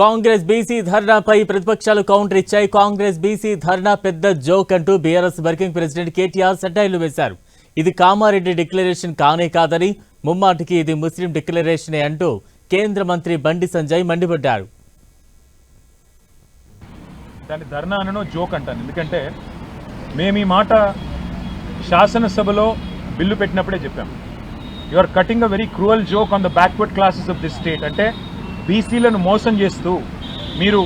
Congress BC ధర్నాపై ప్రతిపక్షాలు counter ఇచ్చాయి. Congress BC ధర్నా పెద్ద జోక్ అంటూ బీఆర్ఎస్ వర్కింగ్ ప్రెసిడెంట్ కేటీఆర్ సెటైర్లు వేశారు. ఇది కామారెడ్డి డిక్లరేషన్ కానే కాదని ముమ్మాటికి ఇది ముస్లిం డిక్లరేషనే అంటూ కేంద్ర మంత్రి బండి సంజయ్ మండిపడ్డారు. దాన్ని ధర్నా అనను జోక్ అంటాను. ఎందుకంటే మేము ఈ మాట శాసనసభలో బిల్లు పెట్టినప్పుడే చెప్పాం. You are cutting a very cruel joke on the backward classes of this state అంటే బీసీలను మోసం చేస్తూ మీరు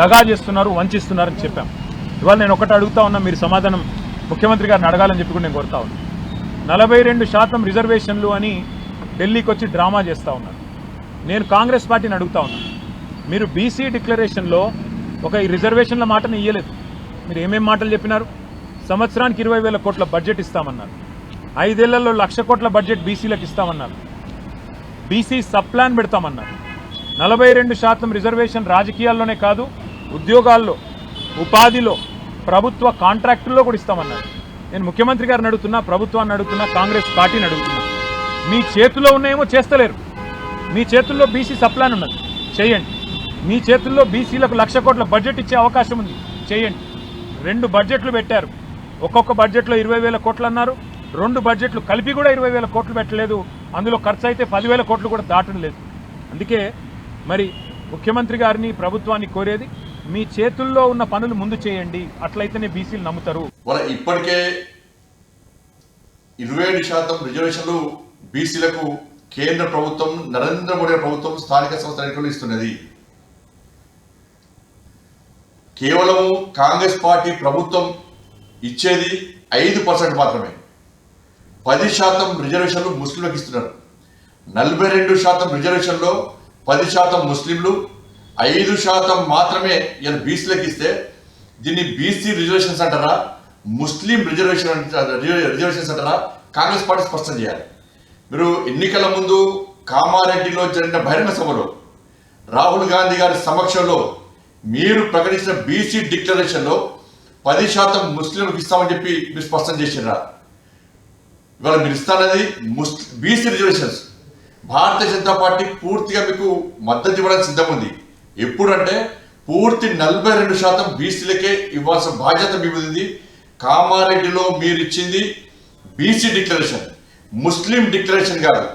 దగా చేస్తున్నారు వంచిస్తున్నారని చెప్పాం. ఇవాళ నేను ఒకటి అడుగుతా ఉన్నా మీరు సమాధానం ముఖ్యమంత్రి గారిని అడగాలని చెప్పి నేను కోరుతా ఉన్నాను నలభై రెండు శాతం రిజర్వేషన్లు అని ఢిల్లీకి వచ్చి డ్రామా చేస్తూ ఉన్నారు నేను కాంగ్రెస్ పార్టీని అడుగుతా ఉన్నాను మీరు బీసీ డిక్లరేషన్లో ఒక ఈ రిజర్వేషన్ల మాటను ఇయ్యలేదు. మీరు ఏమేం మాటలు చెప్పినారు? సంవత్సరానికి ఇరవై వేల కోట్ల బడ్జెట్ ఇస్తామన్నారు. ఐదేళ్ళలో లక్ష కోట్ల బడ్జెట్ బీసీలకు ఇస్తామన్నారు. బీసీ సబ్ ప్లాన్ పెడతామన్నారు. నలభై రెండు శాతం రిజర్వేషన్ రాజకీయాల్లోనే కాదు ఉద్యోగాల్లో ఉపాధిలో ప్రభుత్వ కాంట్రాక్టుల్లో కూడా ఇస్తామన్నారు. నేను ముఖ్యమంత్రి గారిని అడుగుతున్నా ప్రభుత్వాన్ని అడుగుతున్నా కాంగ్రెస్ పార్టీని అడుగుతున్నా. మీ చేతుల్లో ఉన్నాయేమో చేస్తలేరు. మీ చేతుల్లో బీసీ సప్లాన్ ఉన్నది. చేయండి. మీ చేతుల్లో బీసీలకు లక్ష కోట్ల బడ్జెట్ ఇచ్చే అవకాశం ఉంది. చేయండి. రెండు బడ్జెట్లు పెట్టారు. ఒక్కొక్క బడ్జెట్లో ఇరవై వేల కోట్లు అన్నారు. రెండు బడ్జెట్లు కలిపి కూడా ఇరవై వేల కోట్లు పెట్టలేదు. అందులో ఖర్చు అయితే పదివేల కోట్లు కూడా దాటం లేదు. అందుకే మరి ముఖ్యమంత్రి గారిని ప్రభుత్వాన్ని కోరేది మీ చేతుల్లో ఉన్న పనులు ముందు చేయండి అట్లయితేనే బీసీలు నమ్ముతారు. వాళ్ళ ఇప్పటికే ఇరవై ఏడు శాతం రిజర్వేషన్లు బీసీలకు కేంద్ర ప్రభుత్వం నరేంద్ర మోడీ ప్రభుత్వం స్థానిక సంస్థ ఎన్నికలు ఇస్తున్నది. కేవలం కాంగ్రెస్ పార్టీ ప్రభుత్వం ఇచ్చేది ఐదు పర్సెంట్ మాత్రమే. పది శాతం రిజర్వేషన్లు ముస్లింలకు ఇస్తున్నారు. నలభై రెండు శాతం రిజర్వేషన్లో పది శాతం ముస్లింలు ఐదు శాతం మాత్రమే ఇలా బీసీలకు ఇస్తే దీన్ని బీసీ రిజర్వేషన్స్ అంటారా ముస్లిం రిజర్వేషన్ రిజర్వేషన్స్ అంటారా కాంగ్రెస్ పార్టీ స్పష్టం చేయాలి. మీరు ఎన్నికల ముందు కామారెడ్డిలో జరిగిన బహిరంగ సభలో రాహుల్ గాంధీ గారి సమక్షంలో మీరు ప్రకటించిన బీసీ డిక్లరేషన్లో పది శాతం ముస్లింలకు ఇస్తామని చెప్పి మీరు స్పష్టం చేసినారా ఇవాళ మీరు ఇస్తానది ముస్ BC reservations. Bharatiya Janata party పూర్తిగా మీకు మద్దతు ఇవ్వడానికి సిద్ధం ఉంది ఎప్పుడంటే పూర్తి నలభై రెండు శాతం బీసీలకే ఇవ్వాల్సిన బాధ్యత మీది మీద కామారెడ్డిలో మీరు ఇచ్చింది బీసీ డిక్లరేషన్ ముస్లిం డిక్లరేషన్ కాదు.